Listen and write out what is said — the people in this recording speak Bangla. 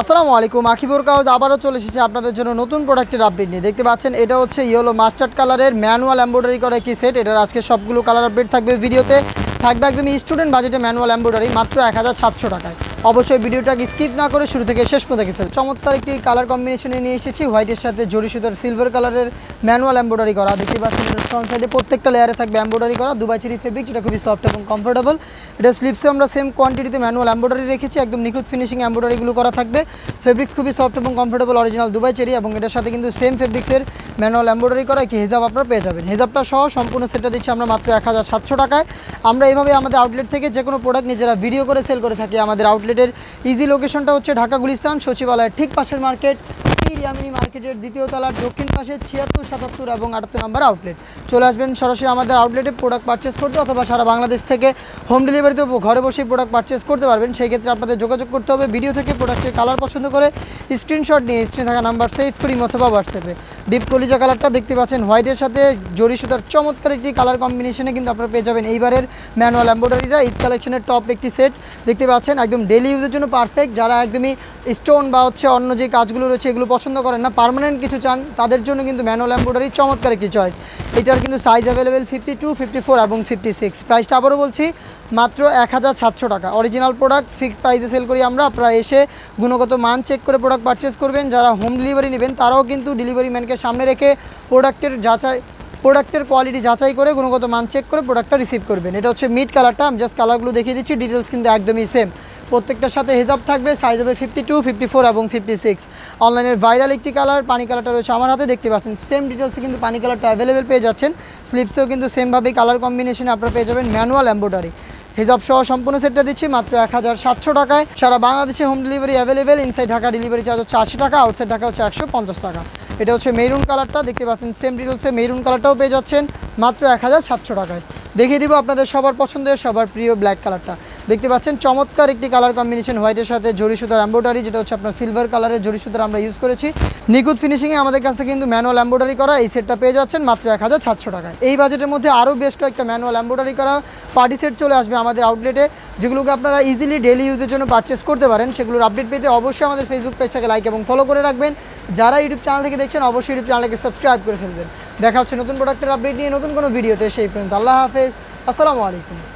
আসসালামু আলাইকুম আখিবুর কাউজ আবারও চলে এসেছে আপনাদের জন্য নতুন প্রোডাক্টের আপডেট নিয়ে। দেখতে পাচ্ছেন, এটা হচ্ছে ইয়েলো মাস্টার্ড কালারের ম্যানুয়াল এম্ব্রয়ডারি করা একটি সেট। এটার আজকে সবগুলো কালার আপডেট থাকবে ভিডিওতে। থাকবে একদমই স্টুডেন্ট বাজেটে ম্যানুয়াল এম্ব্রয়ডারি, মাত্র এক হাজার সাতশো টাকায়। অবশ্যই ভিডিওটাকে স্কিপ না করে শুরু থেকে শেষ পর্যন্ত দেখে ফেল। চমৎকার একটি কালার কম্বিনেশনে নিয়ে এসেছি। হোয়াইটের সাথে জড়ি সুতার সিলভার কালারের ম্যানুয়াল এম্ব্রয়ডারি করা। দেখতে পাচ্ছেন ফ্রন্ট সাইডে প্রত্যেকটা লেয়ারে থাকবে এম্ব্রয়ডারি করা। দুবাই চিরি ফেব্রিক যেটা খুবই সফট এবং কমফোর্টেবল এটা স্লিপসে আমরা সেম কোয়ান্টিটিতে ম্যানুয়াল এম্ব্রয়ডারি রেখেছি। একদম নিখুঁত ফিনিশিং এম্ব্রয়ডারিগুলো করা থাকবে। ফেব্রিক্স খুবই সফট এবং কমফোর্টেবল অরিজিনাল দুবাই চেরি এবং এটার সাথে কিন্তু সেম ফেব্রিক্সের ম্যানুয়াল এম্ব্রয়ডারি করা একটি হিজাব আপনারা পেয়ে যাবেন। হিজাবটা সহ সম্পূর্ণ সেটটা দিচ্ছি আমরা মাত্র এক হাজার সাতশো টাকায়। আমরা এইভাবে আমাদের আউটলেট থেকে যে কোনো প্রোডাক্ট নিজেরা ভিডিও করে সেল করে থাকি। আমাদের আউটলেটের ইজি লোকেশনটা হচ্ছে ঢাকা গুলিস্তান, সচিবালয়ের ঠিক পাশের মার্কেট ইয়ামিনী মার্কেটের দ্বিতীয় তলার দক্ষিণ পাশে ছিয়াত্তর, সাতাত্তর এবং আটাত্তর নম্বর আউটলেট চলে আসবেন সরাসরি আমাদের আউটলেটে প্রোডাক্ট পারচেস করতে অথবা সারা বাংলাদেশ থেকে হোম ডেলিভারিতেও ঘরে বসেই প্রোডাক্ট পারচেস করতে পারবেন। সেই ক্ষেত্রে আপনাদের যোগাযোগ করতে হবে ভিডিও থেকে প্রোডাক্টের কালার পছন্দ করে স্ক্রিনশট নিয়ে স্ক্রিনে থাকা নাম্বার সেভ করি অথবা হোয়াটসঅ্যাপে ডিপ কলিজা কালারটা দেখতে পাচ্ছেন। হোয়াইটের সাথে জরি সুতার চমৎকার একটি কালার কম্বিনেশনে কিন্তু আপনারা পেয়ে যাবেন। এইবারের ম্যানুয়াল এম্ব্রয়ডারিটা ঈদ কালেকশনের টপ একটি সেট দেখতে পাচ্ছেন। একদম ডেলি ইউজের জন্য পারফেক্ট যারা একদমই স্টোন বা হচ্ছে অন্য যে কাজগুলো রয়েছে, এগুলো পছন্দ করেন না পার্মানেন্ট কিছু চান, তাদের জন্য কিন্তু ম্যানুয়াল এম্ব্রয়ডারি চমৎকার একটি চয়েস এটার কিন্তু size available fifty two fifty four এবং ফিফটি সিক্স প্রাইসটা আবারও বলছি, মাত্র এক হাজার সাতশো টাকা। অরিজিনাল প্রোডাক্ট ফিক্সড প্রাইসে সেল করি আমরা। আপনারা এসে গুণগত মান চেক করে প্রোডাক্ট পারচেস করবেন। যারা হোম ডেলিভারি নেবেন, তারাও কিন্তু ডেলিভারি ম্যানকে সামনে রেখে প্রোডাক্টের যাচাই প্রোডাক্টের কোয়ালিটি যাচাই করে গুণগত মান চেক করে প্রোডাক্টটা রিসিভ করবেন। এটা হচ্ছে মিড কালারটা আমি জাস্ট কালারগুলো দেখিয়ে দিচ্ছি ডিটেলস কিন্তু একদমই সেম প্রত্যেকটার সাথে হেজাব থাকবে সাইজ হবে ফিফটি টু ফিফটি ফোর এবং ফিফটি সিক্স অনলাইনের ভাইরাল একটি কালার পানি কালারটা রয়েছে আমার হাতে, দেখতে পাচ্ছেন। সেম ডিটেলসে কিন্তু পানি কালারটা অ্যাভেলেবেল পেয়ে যাচ্ছেন। স্লিপসেও কিন্তু সেমভাবেই কালার কম্বিনেশনে আপনারা পেয়ে যাবেন ম্যানুয়াল এম্ব্রয়ডারি হিজাব সহ সম্পূর্ণ সেটটা দিচ্ছি মাত্র এক হাজার সাতশো টাকায়। সারা বাংলাদেশে home delivery available inside Dhaka delivery charge হচ্ছে আশি টাকা আউটসাইড ঢাকা হচ্ছে একশো পঞ্চাশ টাকা। এটা হচ্ছে মেরুন কালারটা দেখতে পাচ্ছেন সেম ডিটেলসে মেরুন কালারটাও পেয়ে যাচ্ছেন মাত্র এক হাজার সাতশো টাকায়। দেখিয়ে দিব আপনাদের সবার পছন্দের, সবার প্রিয় ব্ল্যাক কালারটা দেখতে পাচ্ছেন, চমৎকার একটি কালার কম্বিনেশন হোয়াইটের সাথে জরি সুতার এম্ব্রয়ডারি যেটা হচ্ছে আপনার সিলভার কালারের জরি সুতার আমরা ইউজ করেছি। নিখুঁত ফিনিশিংয়ে আমাদের কাছ থেকে কিন্তু ম্যানুয়াল এম্ব্রয়ডারি করা, এই সেটটা পেয়ে যাচ্ছেন মাত্র এক হাজার সাতশো টাকায়। এই বাজেটের মধ্যে আরও বেশ কয়েকটা ম্যানুয়াল এম্ব্রয়ডারি করা পার্টি সেট চলে আসবে আমাদের আউটলেটে যেগুলোকে আপনারা ইজিলি ডেলি ইউজের জন্য পারচেস করতে পারেন। সেগুলোর আপডেট পেতে অবশ্যই আমাদের ফেসবুক পেজটাকে লাইক এবং ফলো করে রাখবেন। যারা ইউটিউব চ্যানেল থেকে দেখছেন, অবশ্যই ইউটিউব চ্যানেলকে সাবস্ক্রাইব করে ফেলবেন। দেখা হচ্ছে নতুন প্রোডাক্টের আপডেট নিয়ে নতুন কোনো ভিডিওতে সেই পর্যন্ত আল্লাহ হাফেজ। আসসালামু আলাইকুম।